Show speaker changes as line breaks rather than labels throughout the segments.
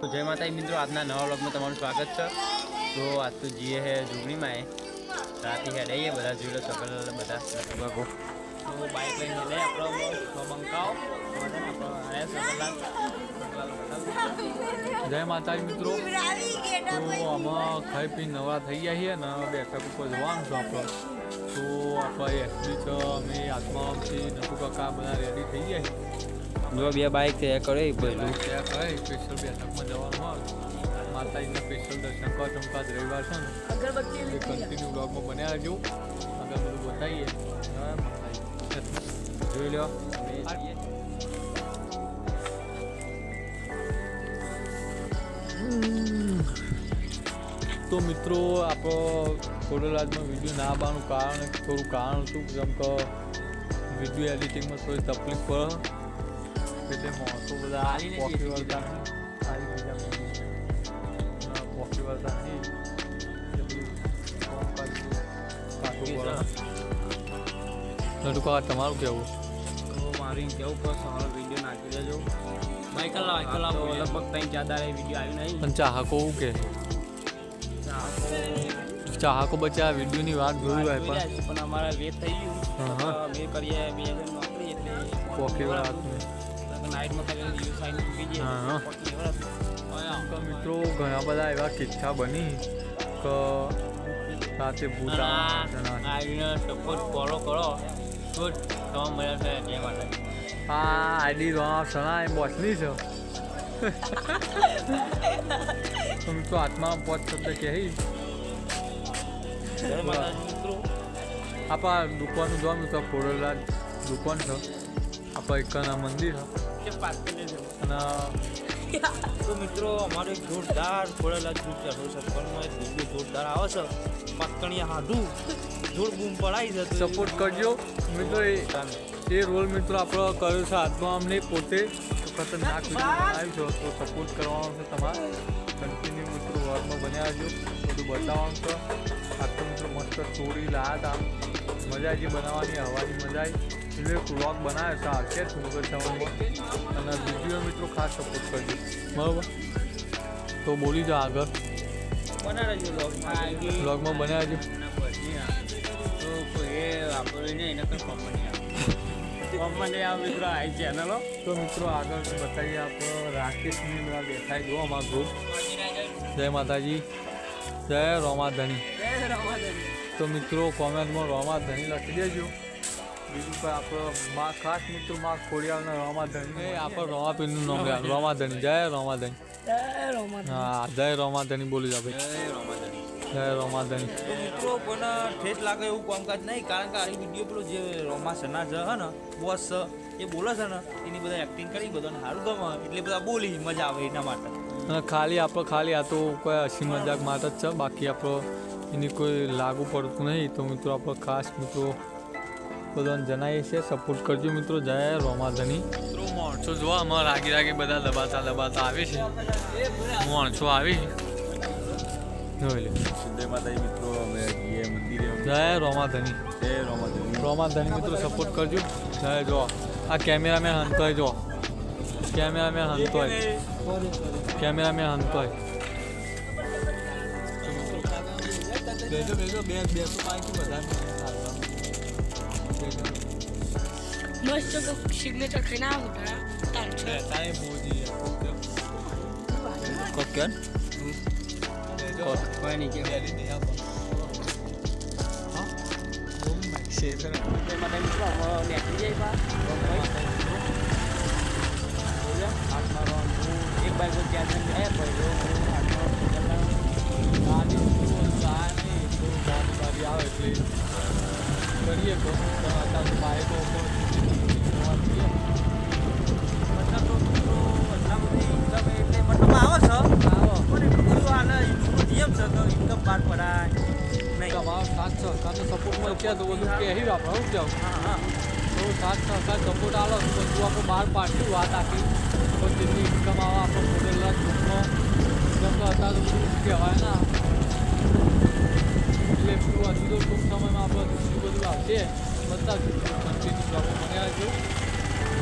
તો જય માતાજી મિત્રો, આજના નવા વ્લોગમાં તમારું સ્વાગત છે. તો આજ તો જીએ હે એ. રાતે હેડ આવીએ બધા જોઈ લો સકલ બધા ભાગો તો બાઇક લઈને હેડે આપણો બંકાવ
જય માતાજી મિત્રો. તો આમાં ખાઈ પી નવા થઈ ગયા છીએ ને બેઠક ઉપર જવાનું છું આપણે. તો આપણે એસપી તો અમે આત્માથી નટુ કાકા બધા રેડી થઈ ગયા છીએ.
જો બે બાઇક છે એ કરે
કહે સ્પેશિયલ બેઠકમાં જવાનું હોય. માતાજીના સ્પેશિયલ દર્શન કરવા ચમકા જ રવિવાર છે ને. એ કન્ટિન્યુ બ્લોગમાં બન્યા રહેજો. આગળ બધું બતાવીએ.
જોઈ લો
તો મિત્રો આપણો કોડોલાજમાં વીડિયો ના આવવાનું કારણ થોડું કારણ હતું. જેમ કે વીડિયો એડિટિંગમાં થોડી તકલીફ પડે. એટલે માણસો બધા પોકી વળતા હાલી બીજા પોકી વળતા નહીં તમારું કેવું?
તો મારું કેવું કે સવારે વીડિયો નાખી દેજો. માઇકલ માઇકલ લગભગ ત્રણ ચાર દાડે વીડિયો આવ્યો નહીં.
પણ ચાહકો કે? ચાહકો બચ્યા વિડીયોની વાત જોઈ હોય પણ.
પણ અમારા વેત થઈ ગયું.
હા.
અમે કરીએ બે હજાર નોકરી
તો મિત્રો ઘણા બધા એવા કિસ્સા બની કે રાતે ભૂત
સપોર્ટ ફોલો કરો. તો તમામ મજા થાય તે માટે.
આ આઈડી રોણા સણા એ બોસની છે. તો મિત્રો આત્મા પોત શબ્દ કહી? આપા દુકાનનું જોવાનું તો ખોડેલા દુકાન છે. આપા એકના મંદિર છે. અને
તો મિત્રો અમારે જોરદાર પડેલા ચાલુ છે. પણ એક વીડિયો જોરદાર આવે છે. પાકણીયા હાડું. જોર બૂમ પડાવી જતું
સપોર્ટ કરજો. મિત્રો એ એ રોલ મિત્રો આપણો કર્યો છે? હાથમાં અમને પોતે ખતરનાક બનાવ્યું છે. તો સપોર્ટ કરવાનો છે તમારે. કન્ટિન્યુ મિત્રો વર્ગમાં બન્યા જો બધું બતાવવાનું છે. આખો મિત્રો મસ્ત સ્ટોરી લાયા હતા મજા આવી બનાવવાની હવાની મજા આવી એટલે વ્લોગ બનાવ્યો છે આવશે થોડુંક જવામાં અને વીડિયો મિત્રો ખાસ સપોર્ટ કરજો બરાબર તો બોલી જાઓ આગળ
છે વ્લોગમાં
બનાવ્યા રહેજો
તો મિત્રો
તો આગળ બતાવીએ આપણે રાકેશની બધા દેખાય જો અમારા ગ્રુપ જય માતાજી જય રોમાધણી તો મિત્રો કોમેન્ટમાં રોમાધણી લખી દેજો બીજું કોઈ આપણો મા ખાસ મિત્રો મા ખોડિયાલના રોમાધણી આપણો રોમાપીરનું નામ લે રોમાધણી. જય રોમાધણી. હા જય રોમાધણી બોલી જાવ ભાઈ. જય રોમાધણી.
મિત્રો કોઈને ઠેઠ લાગે એવું કામકાજ નહીં કારણ કે આ વીડિયો પેલો જે રોમા સના છે હે ને બોસ એ બોલે છે ને એની બધા એક્ટિંગ કરી બધાને સારું ગમે એટલે બધા બોલી મજા આવે એના માટે.
અને ખાલી આપણો ખાલી આ તો કોઈ હસી મજાક માટે જ છે બાકી આપણો એની કોઈ લાગુ પડતું નહીં. તો મિત્રો આપણો ખાસ મિત્રો બધાને જણાવીએ છીએ સપોર્ટ કરજો મિત્રો જય રોમાધની મિત્રો માણસો જો આમાં રાગી રાગી બધા દબાતા દબાતા આવે છે માણસો આવી જોઈ લે
જય માતાજી મિત્રો અમે જઈએ મંદિરે
જય રોમાધની
જય રોમાદેવી
રોમાધની મિત્રો સપોર્ટ કરજો જય જો આ કેમેરામેન હંતોય જો કેમેરામેન હંતોય કેમેરામેન હંતોય બેસો બેસો બે બેસો પાંચથી વધારે
મસ્ત સિગ્નેચર ખાઈને આવું તાર છે
તારે મોજી
કોકેન નહીં કે એમાં મિત્રો નીકળી જાય બા એક બાઈક પર ચાર જણ જાય ભાઈ
આવે એટલે કરીએ તો અત્યારે બાઈકો
ઇન્કમ બહાર પડાય. નહીં.
તમારો સાથ તો સપોર્ટ મળશે તો બધું કહી આપણે હું કહું? તો સાથ સહકાર સપોર્ટ આલો તો બધું આપણે બહાર પાડ્યું વાત આખી. તો જેટલી ઇન્કમ આવે આપણે મોડેલના ગ્રુપમાં જેમ કે અત્યારે બધું કહેવાય ના? એટલે હજી તો ટૂંક સમયમાં આપણે બીજું બધું આવશે, બતાવજો. કન્ટિન્યુ આપણે મને આવજો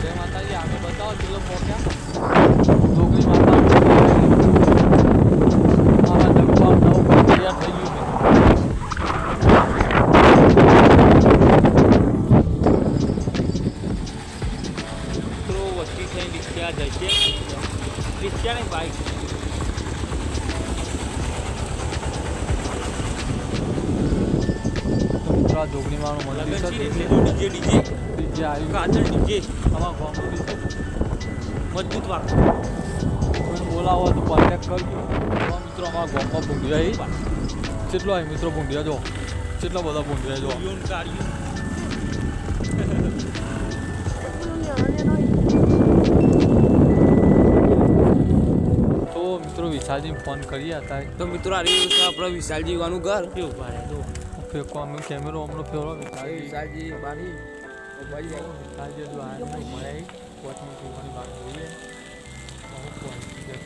જય માતાજી આગળ બતાવો, ચલો પહોંચ્યા. તો
કંઈ થઈ
ગયું મિત્રો, વસ્તી થઈ રિક્ષા જઈએ રિક્ષા ને બાઇક આ જોગણીમાનું મંદિર છે.
DJ DJ
DJ. આવ્યું
કાચર ડીજે.
આમાં ગામનું ડીજે
મજબૂત વાત.
કોઈ બોલાવો તો કોન્ટેક્ટ કરજો. આવા મિત્રો અમારા ગામમાં ભૂંડિયા કેટલો આવી મિત્રો ભૂંડિયા જો કેટલા બધા ભૂંડિયા જો તો મિત્રો વિશાલજી ફોન કરી હતા
તો મિત્રો આ રહ્યું આપણે વિશાલજી વાનું ઘર.
કેવું પાડે તો
ફેંકો અમે કેમેરો અમનો ફેરો વિશાલજી
વિશાલજી બારી
વિશાલજી જો આ મળે. કોચની જોવાની વાત જોઈએ.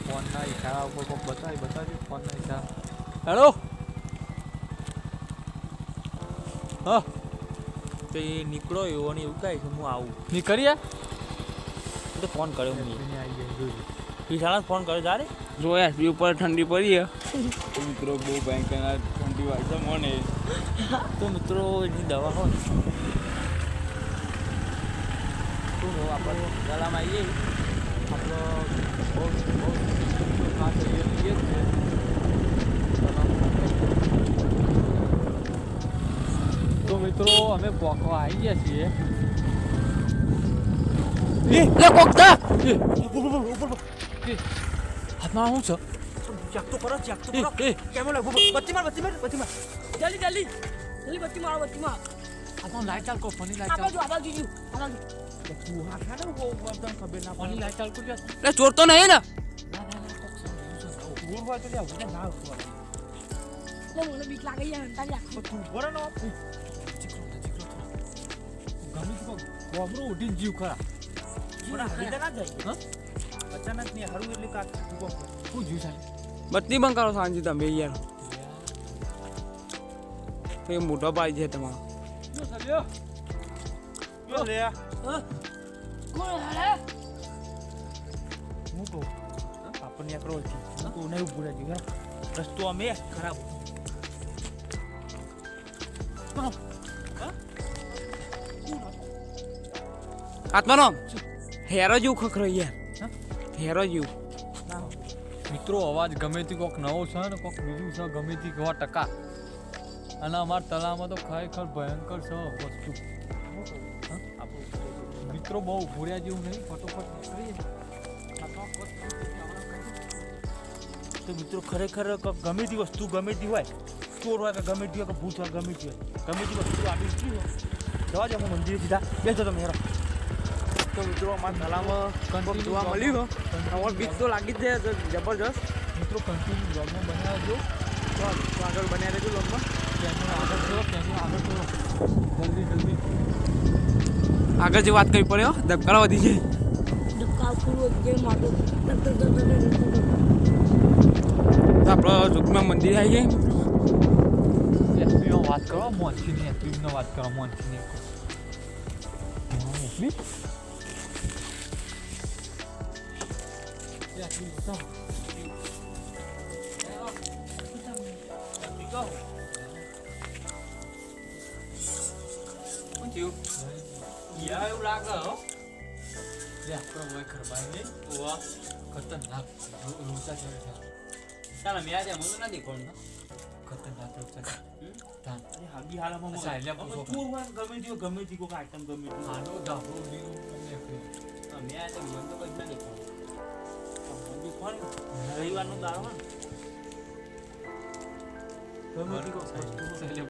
ફોનના ઈશારા ઉપર કોઈક બતાવી? બતાવી ફોનના ઈશારા. હેલો? હા.
તો એ નીકળો એવો ને એવું કહે છે? હું આવું.
નીકળીએ?
તો ફોન કર્યો મેં
આવી જાય જોજો
વિશાળા ફોન કર્યો તારે?
જોયા બી ઉપર ઠંડી પડી
મિત્રો બહુ ભયંકર છે મને.
તો મિત્રો, એની દવા હોય. શું આપણે ગળામાં આવીએ.
આપણો બહુ બહુ છે. તો મિત્રો, અમે પોકવા આવી ગયા છીએ. હાથમાં શું
ચેક તો કરો ચેક તો કરો.
એ. એ
કેમ લે બત્તી માર બત્તી માર બત્તી માર
જલ્દી જલ્દી. જલ્દી બત્તી મારો બત્તી માર
હાથમાં લાઈટ ચાલ કો ફોની
આ
લાઈટ
બાજુ
ચાલ
આ બાજુ જીજુ આ બાજુ.
તું હા ખાને વો વર્તન ખબર ના
ફોની લાઈટ ચાલ કરજો
લે ચોર તો નહીં ને.
દૂર હોય તો લે ઉડે ના ઉપર
લે મને બીક લાગે યાર અંતા આખો.
તું બરો નો?
ગમે તો ગોમરો ઉડીને જીવ ખરા.
બરા હરીદે ના જાય
હા?
અચાનક ને હરું એટલે કાક તું
જીવ સાહેબ
બત્તી બંધ કરો સાંજે તમે યાર. એ મોટો ભાઈ છે તમારો.
કહું આપણને રસ્તો અમે ખરાબ
આત્માનો હેરો જેવું ખખરો યાર. હેરો જેવું.
મિત્રો, અવાજ ગમે તે કોઈક નવો છે ને કોઈક બીજું છે, ગમે તે કેવા ટકા. અને અમારા તળાવમાં તો ખરેખર ભયંકર છે વસ્તુ. મિત્રો, બહુ ભૂર્યા જેવું નહીં, ફટોફટ નીકળીએ.
તો મિત્રો, ખરેખર ગમે તે વસ્તુ ગમે તે હોય ચોર હોય કે ગમે તે હોય કે ભૂત હોય, ગમે તે હોય, ગમે તે વસ્તુ આવી જવા હું મંદિરે સીધા. બેસો તમે હેરો
તો મિત્રો અમારા તલામાં
Continue
જોવા. મળ્યું. અમારે બીક તો લાગી જ જાય જબરજસ્ત.
મિત્રો કન્ટિન્યુ બ્લોગમાં બનાવજો
તો આગળ બન્યા રહેજો બ્લોગમાં
ત્યાંનું આગળ કરો ત્યાંનું આગળ કરો જલ્દી જલ્દી.
આગળ જે વાત કરવી પડે હો ધબકારા વધી છે. તો આપણો જોગમાં મંદિર આવી ગઈ
એસપીમાં વાત કરો મોનસીની એસપીમાં વાત કરો મોનસીની મોકલી
શું થયું યાર એવું લાગે હો
લે આપણે હોય ખરબાઈ નહીં
ઓવા
ખતરનાક રૂચા છે
ચાલો મેં આજે મને નથી કોણ
ખતરનાક રૂચા છે તાન
અરે હાબી હાલામાં
અચ્છા, એટલે પૂછો.
ચોર હોય ગમે તે ગમે તે કોઈ આઈટમ ગમે તે
આનો
મેં આજે મને તો કઈ નથી કોણ કોણ રવિવારનો દાડો હોય